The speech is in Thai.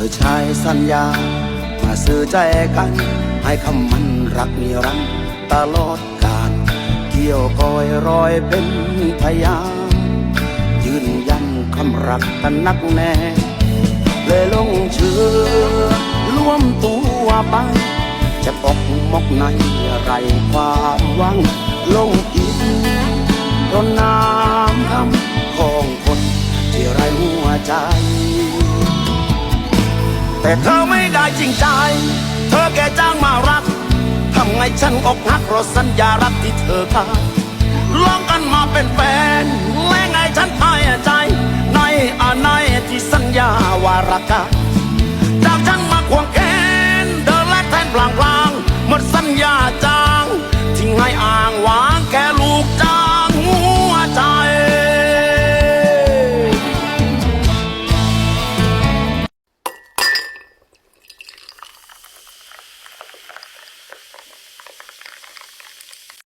ธอใช้สัญญา มาซื้อใจกัน ให้คำมันรักนิรันดร์ตลอดกาลเกี่ยวกอยรอยเป็นพยานยืนยันคำรักกันนักแน่ เลยลงเชื่อร่วมตัวไป จะปกมกในไรความหวัง ลงอินราะน้ำคำของคนที่ไรหัวใจ แต่เธอไม่ได้จริงใจ เธอแค่จ้างมารัก ทำไงฉันอกหักเพราะสัญญารักที่เธอขาดลองกันมาเป็นแฟนและไงฉันให้ใจ ในอาในที่สัญญาวารักกันจากฉันมาควงแขนเดินและแทนพลางพลางหมดสัญญาจางทิ้งให้อ่างวางแค่ลูก